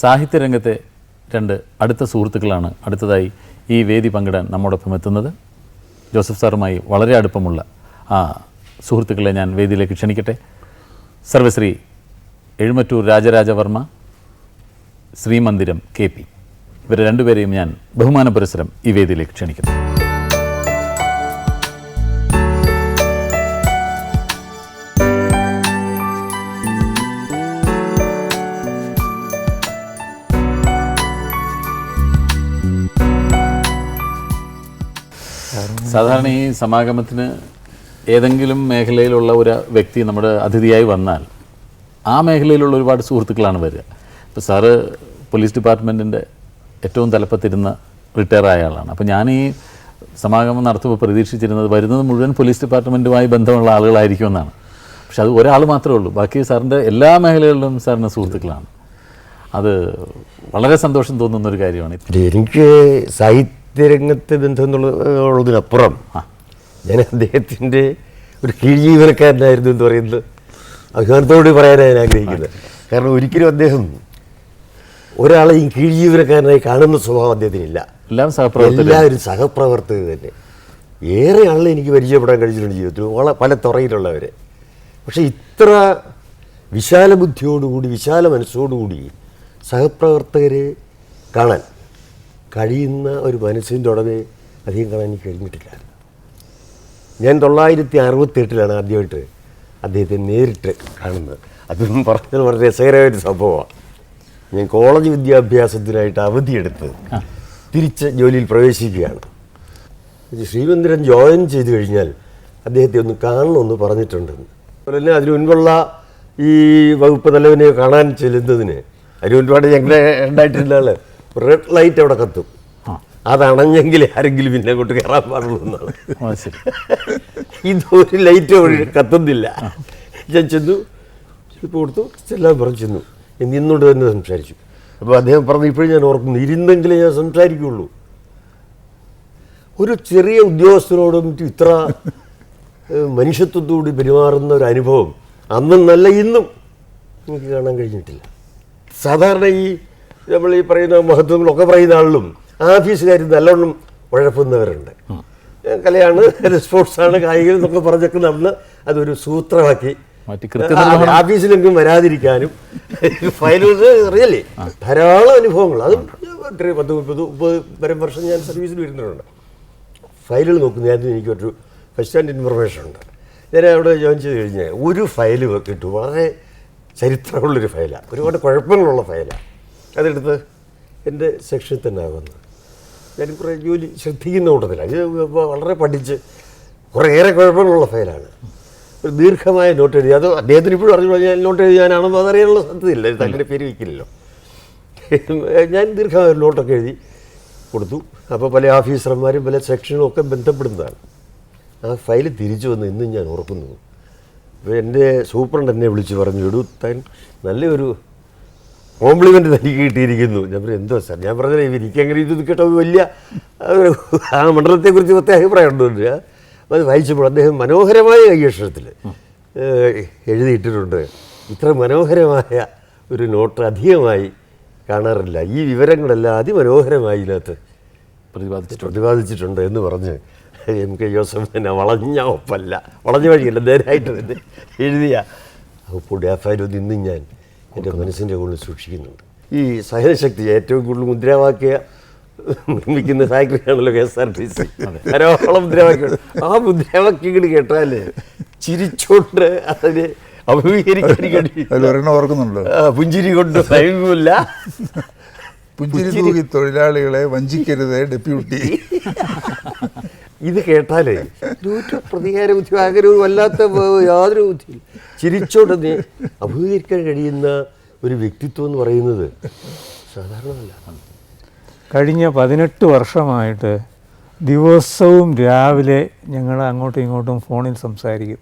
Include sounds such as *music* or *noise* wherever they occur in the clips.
സാഹിത്യരംഗത്തെ രണ്ട് അടുത്ത സുഹൃത്തുക്കളാണ് അടുത്തതായി ഈ വേദി പങ്കിടാൻ നമ്മോടൊപ്പം എത്തുന്നത്. ജോസഫ് സാറുമായി വളരെ അടുപ്പമുള്ള ആ സുഹൃത്തുക്കളെ ഞാൻ വേദിയിലേക്ക് ക്ഷണിക്കട്ടെ. സർവശ്രീ എഴുമറ്റൂർ രാജരാജവർമ്മ ശ്രീമന്ദിരം കെ പി. ഇവരെ രണ്ടുപേരെയും ഞാൻ ബഹുമാന പുരസരം ഈ വേദിയിലേക്ക് ക്ഷണിക്കുന്നു. സാധാരണ ഈ സമാഗമത്തിന് ഏതെങ്കിലും മേഖലയിലുള്ള ഒരു വ്യക്തി നമ്മുടെ അതിഥിയായി വന്നാൽ ആ മേഖലയിലുള്ള ഒരുപാട് സുഹൃത്തുക്കളാണ് വരിക. ഇപ്പോൾ സാറ് പോലീസ് ഡിപ്പാർട്ട്മെന്റിന്റെ ഏറ്റവും തലപ്പത്തിരുന്ന ആയ ആളാണ്. അപ്പോൾ ഞാൻ ഈ സമാഗമം നടത്തുമ്പോൾ പ്രതീക്ഷിച്ചിരുന്നത് വരുന്നത് മുഴുവൻ പോലീസ് ഡിപ്പാർട്ട്മെന്റുമായി ബന്ധമുള്ള ആളുകളായിരിക്കും എന്നാണ്. പക്ഷെ അത് ഒരാൾ മാത്രമേ ഉള്ളൂ. ബാക്കി സാറിന്റെ എല്ലാ മേഖലകളിലും സാറിന്റെ സുഹൃത്തുക്കളാണ്. അത് വളരെ സന്തോഷം തോന്നുന്ന ഒരു കാര്യമാണ്. എനിക്ക് സാഹിത്യരംഗത്തെ ബന്ധം എന്നുള്ളതിനപ്പുറം ഞാൻ അദ്ദേഹത്തിന്റെ ഒരു കീഴ്ജീവനക്കാരനായിരുന്നു എന്ന് പറയുന്നത് അഭിമാനത്തോട് പറയാനാണ് ഞാൻ ആഗ്രഹിക്കുന്നത്. കാരണം ഒരിക്കലും അദ്ദേഹം ഒരാളെയും കീഴ്ജീവനക്കാരനായി കാണുന്ന സ്വഭാവം അദ്ദേഹത്തിനില്ല. എല്ലാം എല്ലാവരും സഹപ്രവർത്തകർ തന്നെ. ഏറെ ആളെ എനിക്ക് പരിചയപ്പെടാൻ കഴിഞ്ഞിട്ടുണ്ട് ജീവിതത്തിൽ. വളരെ പല തുറയിലുള്ളവരെ. പക്ഷേ ഇത്ര വിശാല ബുദ്ധിയോടുകൂടി വിശാല മനസ്സോടുകൂടി സഹപ്രവർത്തകരെ കാണാൻ കഴിയുന്ന ഒരു മനസ്സിന്റെ ഉടനെ അധികം കാണാൻ എനിക്ക് കഴിഞ്ഞിട്ടില്ല. ഞാൻ തൊള്ളായിരത്തി അറുപത്തെട്ടിലാണ് ആദ്യമായിട്ട് അദ്ദേഹത്തെ നേരിട്ട് കാണുന്നത്. അതും പറഞ്ഞത് വളരെ രസകരമായ ഒരു സംഭവമാണ്. ഞാൻ കോളേജ് വിദ്യാഭ്യാസത്തിനായിട്ട് അവധിയെടുത്ത് തിരിച്ച് ജോലിയിൽ പ്രവേശിക്കുകയാണ്. ശ്രീമന്ദിരൻ ജോയിൻ ചെയ്ത് കഴിഞ്ഞാൽ അദ്ദേഹത്തെ ഒന്ന് കാണണമെന്ന് പറഞ്ഞിട്ടുണ്ടെന്ന്. അതുപോലെ തന്നെ അതിനു മുൻപുള്ള ഈ വകുപ്പ് തലവനെ കാണാൻ ചെല്ലുന്നതിന് അതിന് മുൻപാട് ഞങ്ങളുടെ ഉണ്ടായിട്ടില്ല ആൾ റെഡ് ലൈറ്റ് അവിടെ കത്തും. അതണഞ്ഞെങ്കിൽ ആരെങ്കിലും പിന്നെ അങ്ങോട്ട് കയറാൻ പാടുള്ളൂ എന്നാണ്. *laughs* ഇതൊരു ലൈറ്റ് കത്തുന്നില്ല. ഞാൻ ചെന്നു ഇപ്പോൾ കൊടുത്തു എല്ലാം പറഞ്ഞു ചെന്നു. ഞാൻ നിന്നുകൊണ്ട് തന്നെ സംസാരിച്ചു. അപ്പോൾ അദ്ദേഹം പറഞ്ഞു ഇപ്പോഴും ഞാൻ ഓർക്കുന്നു ഇരുന്നെങ്കിലേ ഞാൻ സംസാരിക്കുള്ളൂ. ഒരു ചെറിയ ഉദ്യോഗസ്ഥനോടും ഇത്ര മനുഷ്യത്വത്തോടി പെരുമാറുന്ന ഒരു അനുഭവം അന്നും നല്ല ഇന്നും എനിക്ക് കാണാൻ കഴിഞ്ഞിട്ടില്ല. സാധാരണ ഈ നമ്മൾ ഈ പറയുന്ന മഹത്വങ്ങളൊക്കെ പറയുന്ന ആളിലും ആഫീസുകാർ നല്ലോണം ഉഴപ്പുന്നവരുണ്ട്. കലയാണ് സ്പോർട്സാണ് കായികം എന്നൊക്കെ പറഞ്ഞൊക്കെ നമ്മൾ അതൊരു സൂത്രമാക്കി. മാറ്റി കൃത്യനിർവഹണം ആ, ഓഫീസിലെങ്കിലും വരാതിരിക്കാനും ഫയലുകൾ അറിയല്ലേ? ധാരാളം അനുഭവങ്ങൾ. അത് പത്ത് മുപ്പത് മുപ്പത് വരും വർഷം ഞാൻ സർവീസിൽ വരുന്നുണ്ട്. ഫയലുകൾ നോക്കുന്ന ഞാൻ എനിക്കൊരു ഫസ്റ്റ് ഹാൻഡ് ഇൻഫർമേഷൻ ഉണ്ട്. ഞാൻ അവിടെ ജോയിൻ ചെയ്ത് കഴിഞ്ഞാൽ ഒരു ഫയൽ കിട്ടും. വളരെ ചരിത്രമുള്ളൊരു ഫയലാണ് ഒരുപാട് കുഴപ്പങ്ങളുള്ള ഫയലാണ് അതെടുത്ത് എന്റെ സെക്ഷനിൽ തന്നെ ആകുന്നത് ഞാൻ കുറേ ജോലി ശ്രദ്ധിക്കുന്ന കൂട്ടത്തിലാണ് ഇത് വളരെ പഠിച്ച് കുറേയേറെ കുഴപ്പങ്ങളുള്ള ഫയലാണ്. ഒരു ദീർഘമായ നോട്ട് എഴുതി അത് അദ്ദേഹത്തിന് ഇപ്പോഴും അറിഞ്ഞു ഞാൻ നോട്ട് എഴുതിയാനാണെന്ന് അതറിയാനുള്ള സാധ്യതയില്ല. തങ്ങളുടെ പേര് വയ്ക്കില്ലല്ലോ. ഞാൻ ദീർഘമായ ഒരു നോട്ടൊക്കെ എഴുതി കൊടുത്തു. അപ്പോൾ പല ഓഫീസർമാരും പല സെക്ഷനും ഒക്കെ ബന്ധപ്പെടുന്നതാണ്. ആ ഫയൽ തിരിച്ചു വന്ന് ഇന്നും ഞാൻ ഓർക്കുന്നു. അപ്പോൾ എന്റെ സൂപ്രണ്ട് എന്നെ വിളിച്ച് പറഞ്ഞു എടുത്താൻ താൻ നല്ലൊരു കോംപ്ലിമെന്റ് തനിക്ക് കിട്ടിയിരിക്കുന്നു. ഞാൻ പറഞ്ഞു എന്തോ സാർ? ഞാൻ പറഞ്ഞത് എനിക്ക് അങ്ങനെ ഇത് കേട്ടോ വലിയ ആ മണ്ഡലത്തെക്കുറിച്ച് പ്രത്യേക അഭിപ്രായം ഉണ്ടോ അപ്പോൾ അത് വായിച്ചപ്പോൾ അദ്ദേഹം മനോഹരമായ കൈയക്ഷരത്തിൽ എഴുതിയിട്ടിട്ടുണ്ട്. ഇത്ര മനോഹരമായ ഒരു നോട്ട് അധികമായി കാണാറില്ല. ഈ വിവരങ്ങളെല്ലാം അതിമനോഹരമായി ഇതിനകത്ത് പ്രതിപാദിച്ചിട്ടുണ്ട്. പ്രതിപാദിച്ചിട്ടുണ്ട് എന്ന് പറഞ്ഞ് എം കെ ജോസഫ് തന്നെ വളഞ്ഞ ഒപ്പല്ല. വളഞ്ഞ വഴിയല്ല നേരായിട്ട് തന്നെ എഴുതിയ അപ്പോൾ ഡാഫായിരുന്നു ഇന്നും ഞാൻ എന്റെ മനസ്സിന്റെ ഉള്ളിൽ സൂക്ഷിക്കുന്നുണ്ട്. ഈ സഹനശക്തി ഏറ്റവും കൂടുതൽ മുദ്രാവാക്യ നിർമ്മിക്കുന്ന ഫാക്ടറിയാണല്ലോ K S R T C. ധാരാളം മുദ്രാവാക്യം ആ മുദ്രാവാക്യങ്ങൾ കേട്ടാൽ ചിരിച്ചോണ്ട് അതിന് അഭിമുഖീകരിക്കാൻ ഓർക്കുന്നുണ്ടോ? പുഞ്ചിരി കൊണ്ട് ഭയമില്ല പുഞ്ചിരി തൂകി തൊഴിലാളികളെ വഞ്ചിക്കരുത് ഡെപ്യൂട്ടി. *laughs* ഇത് കേട്ടാലേ. ഒരു പ്രതികാര ബുദ്ധി ആഗ്രഹവും വല്ലാത്ത യാതൊരു ബുദ്ധി ചിരിച്ചോണ്ട് നീ അഭിമുഖീകരിക്കാൻ കഴിയുന്ന ഒരു വ്യക്തിത്വം എന്ന് പറയുന്നത് സാധാരണമല്ല. കഴിഞ്ഞ പതിനെട്ട് വർഷമായിട്ട് ദിവസവും രാവിലെ ഞങ്ങൾ അങ്ങോട്ടും ഇങ്ങോട്ടും ഫോണിൽ സംസാരിക്കും.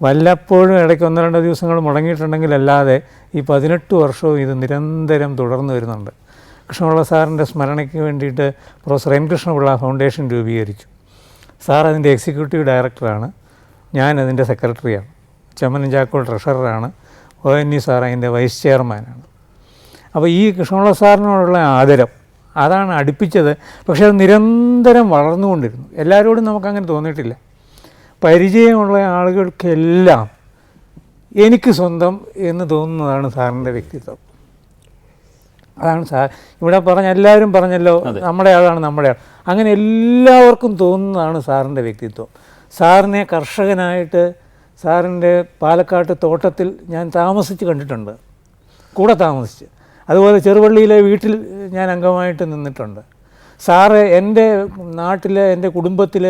വല്ലപ്പോഴും ഇടയ്ക്ക് ഒന്ന് രണ്ടോ ദിവസങ്ങൾ മുടങ്ങിയിട്ടുണ്ടെങ്കിൽ അല്ലാതെ ഈ പതിനെട്ട് വർഷവും ഇത് നിരന്തരം തുടർന്നു വരുന്നുണ്ട്. കൃഷ്ണപിള്ള സാറിന്റെ സ്മരണയ്ക്ക് വേണ്ടിയിട്ട് പ്രൊഫസർ എം കൃഷ്ണപിള്ള ഫൗണ്ടേഷൻ രൂപീകരിച്ചു. സാർ അതിന്റെ എക്സിക്യൂട്ടീവ് ഡയറക്ടറാണ്. ഞാൻ അതിന്റെ സെക്രട്ടറിയാണ്. ചെമ്മനം ചാക്കോൾ ട്രഷററാണ്. ഒ എൻ ഇ സാർ അതിന്റെ വൈസ് ചെയർമാനാണ്. അപ്പോൾ ഈ കൃഷ്ണപിള്ള സാറിനോടുള്ള ആദരം അതാണ് അടുപ്പിച്ചത്. പക്ഷേ അത് നിരന്തരം വളർന്നുകൊണ്ടിരുന്നു. എല്ലാവരോടും നമുക്കങ്ങനെ തോന്നിയിട്ടില്ല. പരിചയമുള്ള ആളുകൾക്കെല്ലാം എനിക്ക് സ്വന്തം എന്ന് തോന്നുന്നതാണ് സാറിന്റെ വ്യക്തിത്വം. അതാണ് സാർ ഇവിടെ പറഞ്ഞ എല്ലാവരും പറഞ്ഞല്ലോ നമ്മുടെ ആളാണ് നമ്മുടെ ആൾ അങ്ങനെ എല്ലാവർക്കും തോന്നുന്നതാണ് സാറിന്റെ വ്യക്തിത്വം. സാറിനെ കർഷകനായിട്ട് സാറിന്റെ പാലക്കാട്ട് തോട്ടത്തിൽ ഞാൻ താമസിച്ച് കണ്ടിട്ടുണ്ട്. കൂടെ താമസിച്ച്. അതുപോലെ ചെറുപള്ളിയിലെ വീട്ടിൽ ഞാൻ അംഗമായിട്ട് നിന്നിട്ടുണ്ട്. സാറ് എന്റെ നാട്ടിൽ എന്റെ കുടുംബത്തിൽ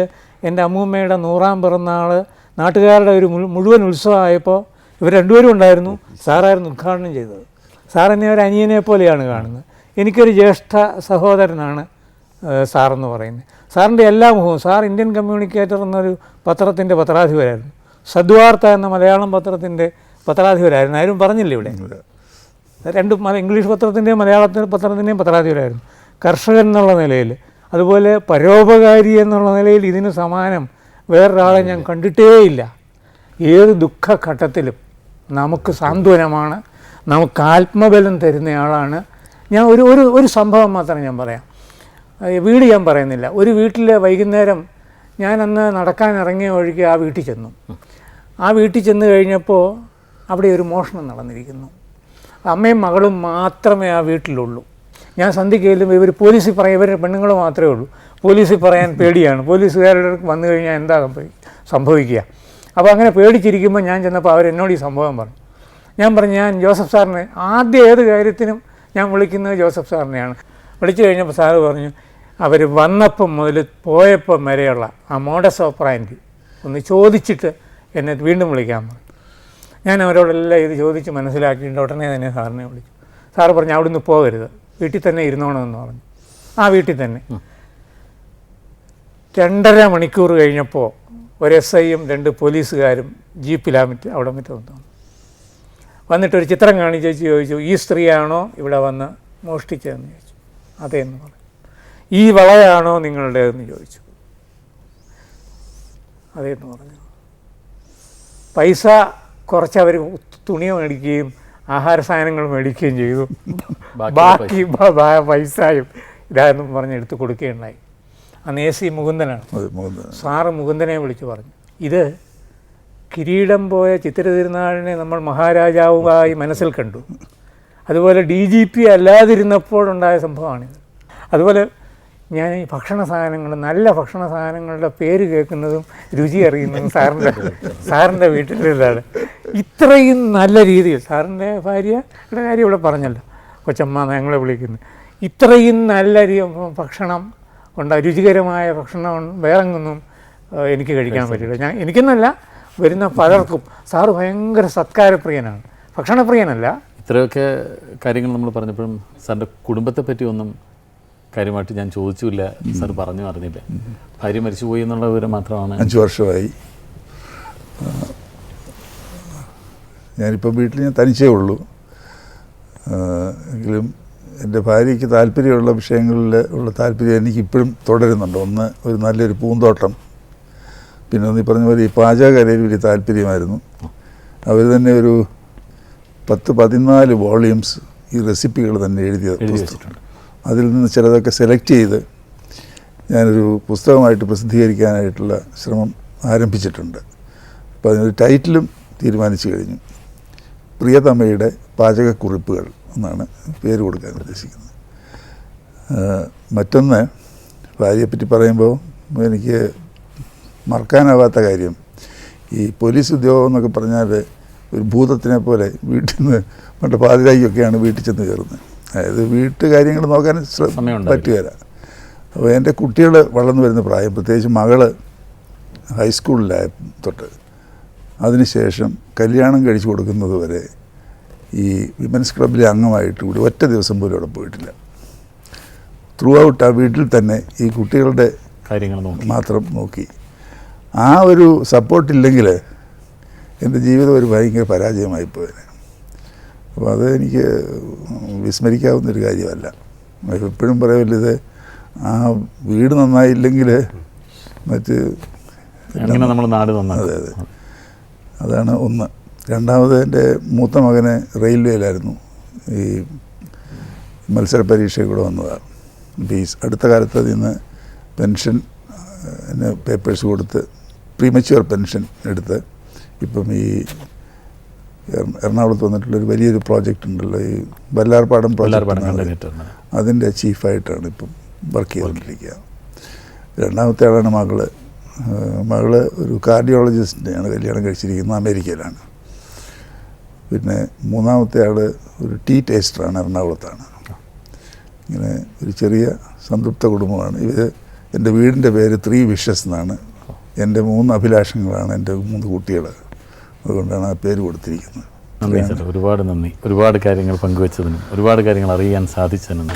എന്റെ അമ്മൂമ്മയുടെ നൂറാം പിറന്നാൾ നാട്ടുകാരുടെ ഒരു മുഴുവൻ ഉത്സവമായപ്പോൾ ഇവർ രണ്ടുപേരും ഉണ്ടായിരുന്നു. സാറായിരുന്നു ഉദ്ഘാടനം ചെയ്തത്. സാർ എന്നെ ഒരു അനിയനെ പോലെയാണ് കാണുന്നത്. എനിക്കൊരു ജ്യേഷ്ഠ സഹോദരനാണ് സാറെന്ന് പറയുന്നത്. സാറിന്റെ എല്ലാ മുഖവും സാർ ഇന്ത്യൻ കമ്മ്യൂണിക്കേറ്റർ എന്നൊരു പത്രത്തിന്റെ പത്രാധിപരായിരുന്നു. സദ്വാർത്ത എന്ന മലയാളം പത്രത്തിന്റെ പത്രാധിപരായിരുന്നു. ആരും പറഞ്ഞില്ല ഇവിടെ. രണ്ട് മല ഇംഗ്ലീഷ് പത്രത്തിന്റെയും മലയാളത്തിന്റെ പത്രത്തിന്റെയും പത്രാധിപരായിരുന്നു. കർഷകൻ എന്നുള്ള നിലയിൽ അതുപോലെ പരോപകാരി എന്നുള്ള നിലയിൽ ഇതിന് സമാനം വേറൊരാളെ ഞാൻ കണ്ടിട്ടേയില്ല. ഏത് ദുഃഖഘട്ടത്തിലും നമുക്ക് സാന്ത്വനമാണ് നമുക്ക് ആത്മബലം തരുന്നയാളാണ്. ഞാൻ ഒരു ഒരു ഒരു സംഭവം മാത്രമേ ഞാൻ പറയാം. വീട് ഞാൻ പറയുന്നില്ല. ഒരു വീട്ടിൽ വൈകുന്നേരം ഞാൻ അന്ന് നടക്കാൻ ഇറങ്ങിയ വഴിക്ക് ആ വീട്ടിൽ ചെന്നു. ആ വീട്ടിൽ ചെന്ന് കഴിഞ്ഞപ്പോൾ അവിടെ ഒരു മോഷണം നടന്നിരിക്കുന്നു. അമ്മയും മകളും മാത്രമേ ആ വീട്ടിലുള്ളൂ. ഞാൻ സന്ധ്യയ്ക്ക് ഇവർ പോലീസിൽ പറയാൻ ഇവരുടെ പെണ്ണുങ്ങൾ മാത്രമേ ഉള്ളൂ. പോലീസിൽ പറയാൻ പേടിയാണ്. പോലീസുകാരുടെ വന്നു കഴിഞ്ഞാൽ എന്താ സംഭവി- സംഭവിക്കുക? അപ്പോൾ അങ്ങനെ പേടിച്ചിരിക്കുമ്പോൾ ഞാൻ ചെന്നപ്പോൾ അവരെന്നോട് ഈ സംഭവം പറഞ്ഞു. ഞാൻ പറഞ്ഞു ഞാൻ ജോസഫ് സാറിനെ ആദ്യ ഏത് കാര്യത്തിനും ഞാൻ വിളിക്കുന്നത് ജോസഫ് സാറിനെയാണ്. വിളിച്ചു കഴിഞ്ഞപ്പോൾ സാറ് പറഞ്ഞു അവർ വന്നപ്പം മുതൽ പോയപ്പം വരെയുള്ള ആ മോഡസ് ഓപ്പറാന്റി ഒന്ന് ചോദിച്ചിട്ട് എന്നെ വീണ്ടും വിളിക്കാൻ പറഞ്ഞു. ഞാൻ അവരോടെല്ലാം ഇത് ചോദിച്ച് മനസ്സിലാക്കിയിട്ട് ഉടനെ തന്നെ സാറിനെ വിളിച്ചു. സാറ് പറഞ്ഞു അവിടുന്ന് പോകരുത്. വീട്ടിൽ തന്നെ ഇരുന്നോണമെന്ന് പറഞ്ഞു. ആ വീട്ടിൽ തന്നെ. രണ്ടര മണിക്കൂർ കഴിഞ്ഞപ്പോൾ ഒരു എസ് ഐയും രണ്ട് പോലീസുകാരും ജീപ്പിലാമിറ്റ് അവിടെ അവിടെ മറ്റോ വന്നു വന്നിട്ട് ഒരു ചിത്രം കാണിച്ചു ചോദിച്ചു ഈ സ്ത്രീയാണോ ഇവിടെ വന്ന് മോഷ്ടിച്ചതെന്ന് ചോദിച്ചു. അതേന്ന് പറഞ്ഞു. ഈ വളയാണോ നിങ്ങളുടേതെന്ന് ചോദിച്ചു. അതേന്ന് പറഞ്ഞു. പൈസ കുറച്ച് അവർ തുണി മേടിക്കുകയും ആഹാര സാധനങ്ങൾ മേടിക്കുകയും ചെയ്തു. ബാക്കി ബ- ബ- പൈസയും ഇതായിരുന്നു പറഞ്ഞ് എടുത്ത് കൊടുക്കുകയുണ്ടായി. അന്ന് എ സി മുകുന്ദനാണ്. സാറ് മുകുന്ദനെ വിളിച്ചു പറഞ്ഞു. ഇത് കിരീടം പോയ ചിത്തിര തിരുനാളിനെ നമ്മൾ മഹാരാജാവുമായി മനസ്സിൽ കണ്ടു. അതുപോലെ ഡി ജി പി അല്ലാതിരുന്നപ്പോഴുണ്ടായ സംഭവമാണിത്. അതുപോലെ ഞാൻ ഈ ഭക്ഷണ സാധനങ്ങൾ നല്ല ഭക്ഷണ സാധനങ്ങളുടെ പേര് കേൾക്കുന്നതും രുചി അറിയുന്നതും സാറിന്റെ സാറിന്റെ വീട്ടിലിതാണ്. ഇത്രയും നല്ല രീതിയിൽ സാറിന്റെ ഭാര്യയുടെ കാര്യം ഇവിടെ പറഞ്ഞല്ലോ. കൊച്ചമ്മ ഞങ്ങളെ വിളിക്കുന്നു. ഇത്രയും നല്ല ഭക്ഷണം ഉണ്ട് രുചികരമായ ഭക്ഷണം വേറെങ്ങൊന്നും എനിക്ക് കഴിക്കാൻ പറ്റില്ല. ഞാൻ എനിക്കെന്നല്ല വരുന്ന പലർക്കും സാറ് ഭയങ്കര സത്കാരപ്രിയനാണ്. ഭക്ഷണപ്രിയനല്ല. ഇത്രയൊക്കെ കാര്യങ്ങൾ നമ്മൾ പറഞ്ഞപ്പോഴും സാറിന്റെ കുടുംബത്തെ പറ്റി ഒന്നും കാര്യമായിട്ട് ഞാൻ ചോദിച്ചില്ല. സാർ പറഞ്ഞു അറിഞ്ഞില്ല. ഭാര്യ മരിച്ചുപോയി എന്നുള്ള വിവരം മാത്രമാണ്. അഞ്ച് വർഷമായി. ഞാനിപ്പോൾ വീട്ടിൽ ഞാൻ തനിച്ചേ ഉള്ളൂ. എങ്കിലും എന്റെ ഭാര്യയ്ക്ക് താല്പര്യമുള്ള വിഷയങ്ങളിൽ ഉള്ള താല്പര്യം എനിക്കിപ്പോഴും തുടരുന്നുണ്ട്. ഒന്ന് ഒരു നല്ലൊരു പൂന്തോട്ടം. പിന്നെ നീ പറഞ്ഞ പോലെ ഈ പാചകകലയിൽ വലിയ താല്പര്യമായിരുന്നു. അവർ തന്നെ ഒരു പത്ത് പതിനാല് വോളിയൂംസ് ഈ റെസിപ്പികൾ തന്നെ എഴുതിയ എഴുതി അതിൽ നിന്ന് ചിലതൊക്കെ സെലക്ട് ചെയ്ത് ഞാനൊരു പുസ്തകമായിട്ട് പ്രസിദ്ധീകരിക്കാനായിട്ടുള്ള ശ്രമം ആരംഭിച്ചിട്ടുണ്ട്. അപ്പോൾ അതിനൊരു ടൈറ്റിലും തീരുമാനിച്ചു കഴിഞ്ഞു. പ്രിയതമയുടെ പാചകക്കുറിപ്പുകൾ എന്നാണ് പേര് കൊടുക്കാൻ ഉദ്ദേശിക്കുന്നത്. മറ്റൊന്ന് ഭാര്യയെപ്പറ്റി പറയുമ്പോൾ എനിക്ക് മറക്കാനാവാത്ത കാര്യം. ഈ പോലീസ് ഉദ്യോഗം എന്നൊക്കെ പറഞ്ഞാൽ ഒരു ഭൂതത്തിനെ പോലെ വീട്ടിൽ നിന്ന് മറ്റേ പാതിരായിക്കൊക്കെയാണ് വീട്ടിൽ ചെന്ന് കയറുന്നത്. അതായത് വീട്ടുകാര്യങ്ങൾ നോക്കാൻ. പറ്റുകയില്ല അപ്പോൾ എന്റെ കുട്ടികൾ വളർന്നു വരുന്ന പ്രായം പ്രത്യേകിച്ച് മകൾ ഹൈസ്കൂളിലായ തൊട്ട്. അതിനുശേഷം കല്യാണം കഴിച്ചു കൊടുക്കുന്നത് വരെ ഈ വിമൻസ് ക്ലബിലെ അംഗമായിട്ട് കൂടി ഒറ്റ ദിവസം പോലും അവിടെ പോയിട്ടില്ല. ത്രൂ ഔട്ട് ആ വീട്ടിൽ തന്നെ ഈ കുട്ടികളുടെ കാര്യങ്ങൾ മാത്രം നോക്കി. ആ ഒരു സപ്പോർട്ടില്ലെങ്കിൽ എന്റെ ജീവിതം ഒരു ഭയങ്കര പരാജയമായി പോയത് അപ്പോൾ അത് എനിക്ക് വിസ്മരിക്കാവുന്ന ഒരു കാര്യമല്ല. എപ്പോഴും പറയുമല്ലോ ഇത് ആ വീട് നന്നായില്ലെങ്കിൽ മറ്റ് അങ്ങനെ നമ്മൾ നാട് നന്നായി അതെ അതെ. അതാണ് ഒന്ന്. രണ്ടാമത് എന്റെ മൂത്ത മകന് റെയിൽവേയിലായിരുന്നു. ഈ മത്സര പരീക്ഷയിലൂടെ കൂടെ വന്നതാണ്. അപ്പോൾ ഈ അടുത്ത കാലത്ത് അതിൽ നിന്ന് പെൻഷൻ പേപ്പേഴ്സ് കൊടുത്ത് പ്രീമച്യൂർ പെൻഷൻ എടുത്ത്. ഇപ്പം ഈ എറണാകുളത്ത് വന്നിട്ടുള്ളൊരു വലിയൊരു പ്രോജക്റ്റ് ഉണ്ടല്ലോ ഈ വല്ലാർപാടം പ്രോജക്റ്റ് അതിന്റെ ചീഫായിട്ടാണ് ഇപ്പം വർക്ക് ചെയ്തുകൊണ്ടിരിക്കുക. രണ്ടാമത്തെ ആളാണ് മകൾ. മകൾ ഒരു കാർഡിയോളജിസ്റ്റിനെയാണ് കല്യാണം കഴിച്ചിരിക്കുന്നത് അമേരിക്കയിലാണ്. പിന്നെ മൂന്നാമത്തെ ആൾ ഒരു ടീ ടേസ്റ്ററാണ് എറണാകുളത്താണ്. ഇങ്ങനെ ഒരു ചെറിയ സംതൃപ്ത കുടുംബമാണ്. ഇത് എന്റെ വീടിന്റെ പേര് ത്രീ വിഷസ് എന്നാണ്. എന്റെ മൂന്ന് അഭിലാഷങ്ങളാണ് എന്റെ മൂന്ന് കുട്ടികൾ. അതുകൊണ്ടാണ് ആ പേര് കൊടുത്തിരിക്കുന്നത്. നന്ദി സാർ ഒരുപാട് നന്ദി. ഒരുപാട് കാര്യങ്ങൾ പങ്കുവച്ചതിനും ഒരുപാട് കാര്യങ്ങൾ അറിയാൻ സാധിച്ചതിനും